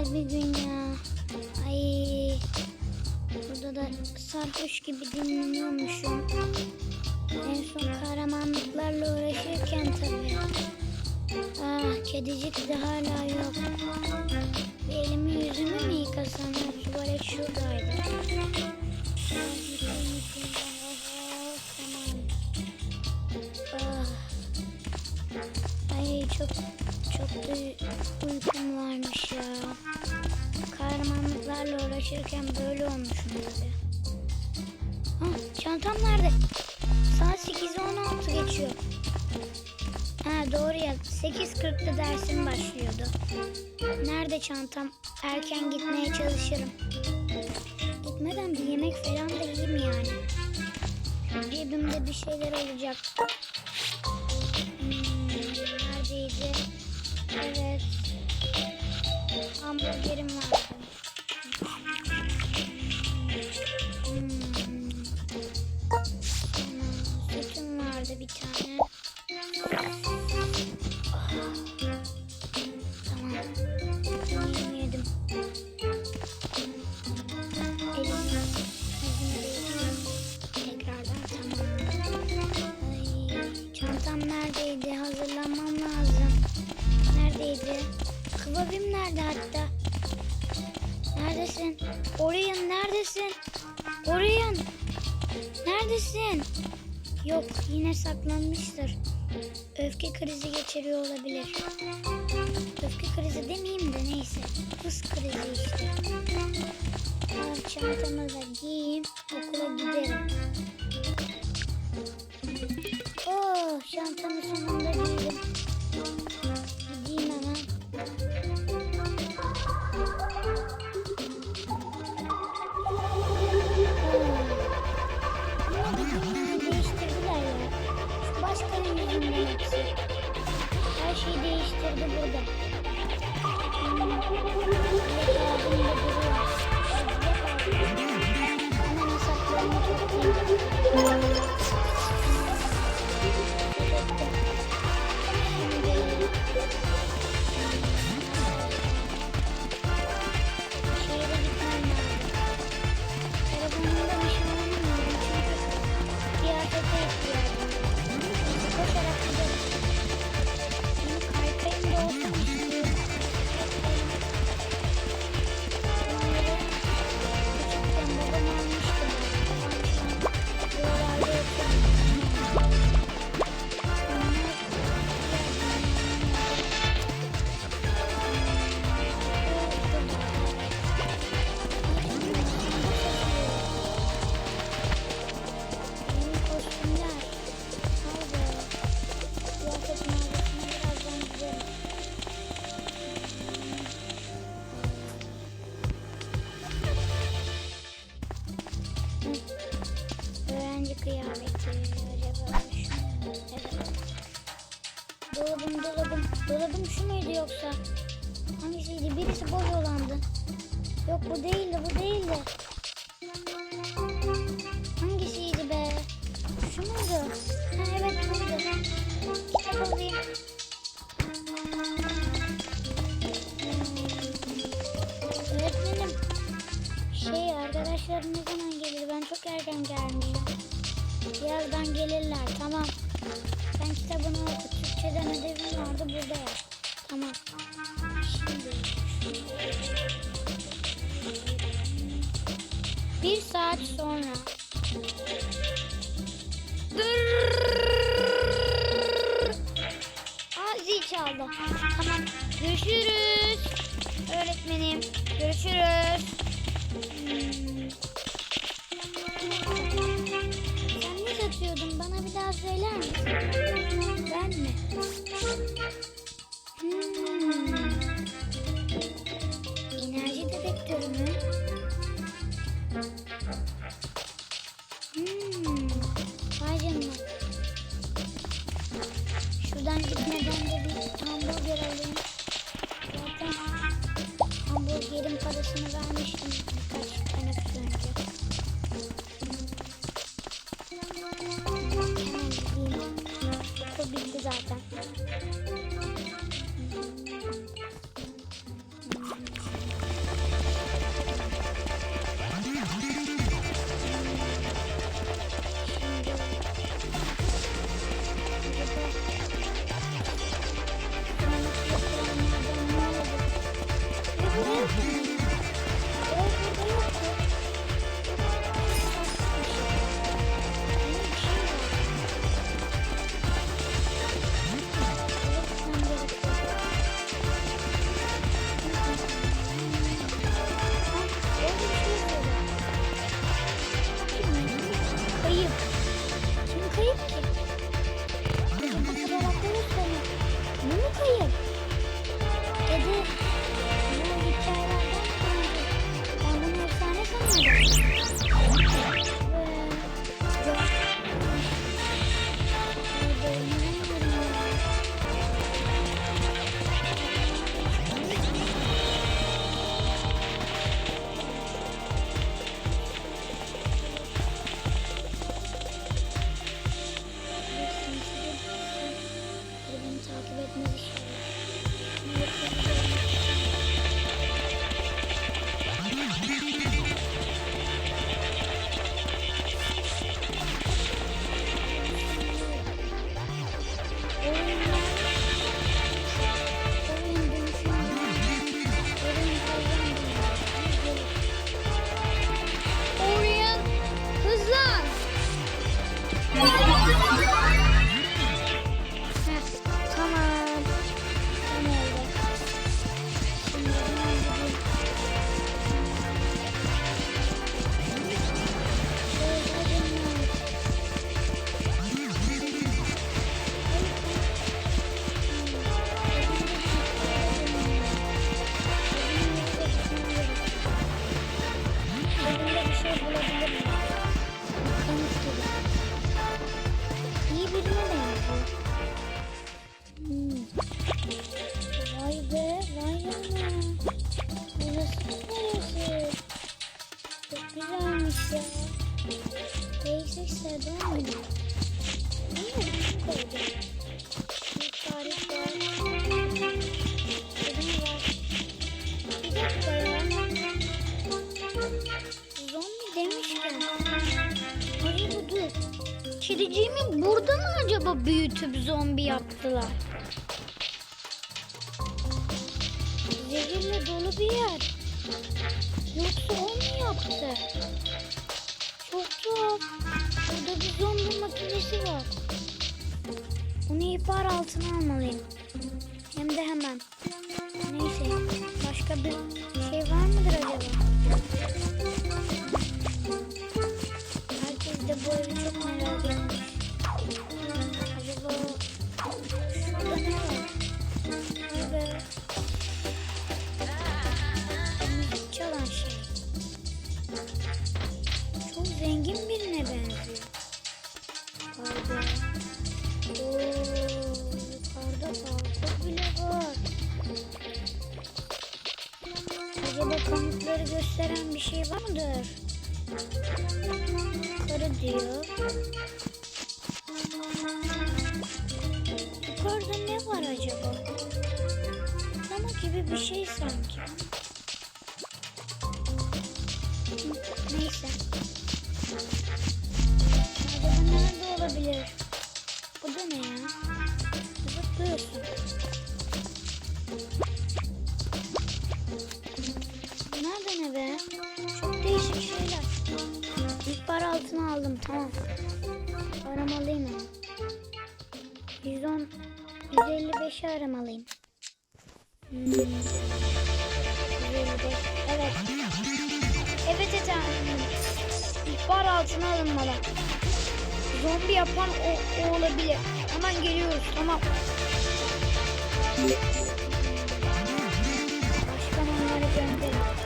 güzel bir gün ya. Ay. Burada da sarhoş gibi dinleniyormuşum. En son kahramanlıklarla uğraşırken tabii. Ah kedicik de hala yok. Elimi yüzümü mü yıkasam? Ha, Tuvalet şuradaydı. Ah. Ay çok çok da uykum varmış ya. Kahramanlıklarla uğraşırken böyle olmuşum tabii. Ah, çantam nerede? Saat 8.16 geçiyor. Ha doğru ya. 8.40'da dersim başlıyordu. Nerede çantam? Erken gitmeye çalışırım. Gitmeden bir yemek falan da yiyeyim yani. Cebimde bir şeyler olacak. Hmm, neredeydi? Evet. Hamburgerim vardı. Neredeydi? Kıvavim nerede hatta? Neredesin? Orion neredesin? Orion! Neredesin? Yok yine saklanmıştır. Öfke krizi geçiriyor olabilir. Öfke krizi demeyeyim de neyse. Hız krizi işte. Çantamı da giyeyim. Okula giderim. Şeyi değiştirdi burada. Öğrenci kıyafeti acaba şu? Evet. Dolabım dolabım. Dolabım şu muydu yoksa? Hangisiydi? Birisi boş olandı. Yok bu değildi bu değildi. Hangisiydi be? Şu muydu? Ha evet buydu. Alayım. Hmm. Öğretmenim. Şey arkadaşlar erken gelmişim. Birazdan gelirler tamam. Sen kitabını oku. Türkçeden ödevim vardı burada yap. Tamam. Şimdi. Bir saat sonra. Aa zil. Tamam. Görüşürüz. Öğretmenim. Görüşürüz. Bana bir daha söyler? Ben mi? Acaba büyütüp zombi yaptılar? Zehirle dolu bir yer. Yoksa o mu yaptı? Çok tuhaf. Burada bir zombi makinesi var. Bunu ihbar altına almalıyım. Hem de hemen. Neyse. Başka bir şey var mıdır acaba? Herkes de bu evi çok merak etmiş. Acaba kanıtları gösteren bir şey var mıdır? Yukarı diyor. Yukarıda ne var acaba? Ama gibi bir şey sanki. 155'i aramalıyım. Hmm. 155. Evet. Evet efendim. İhbar altına alınmalı. Zombi yapan o, o olabilir. Hemen geliyoruz tamam. Başkan onları gönderin.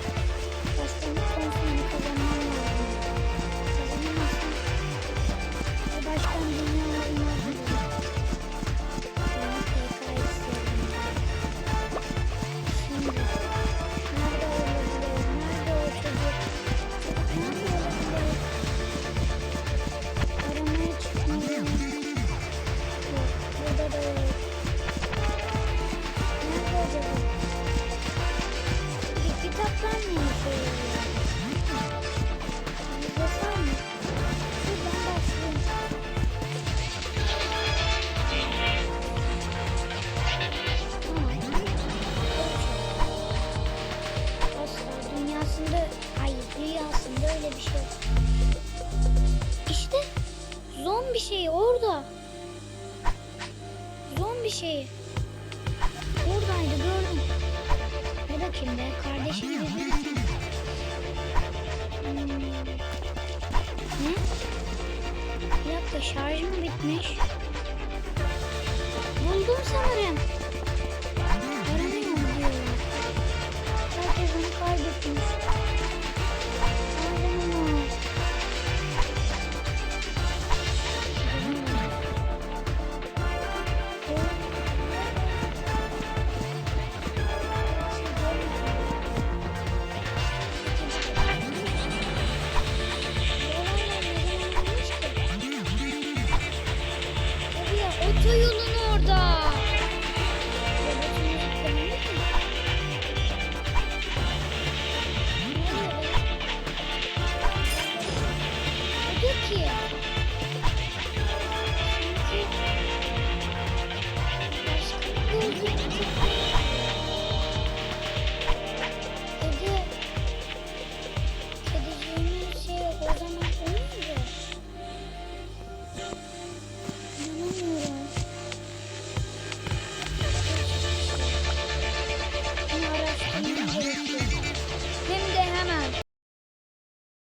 Acaba? Dünyasında, hayır dünyasında öyle bir şey yok. İşte zombi şeyi orada. Zombi şeyi. Oradaydı gördüm. Da kim be? Kardeşim birisi. Hmm. Ne? Bir dakika şarjım bitmiş. Buldum sanırım. Orta yolun orada. Peki. Başka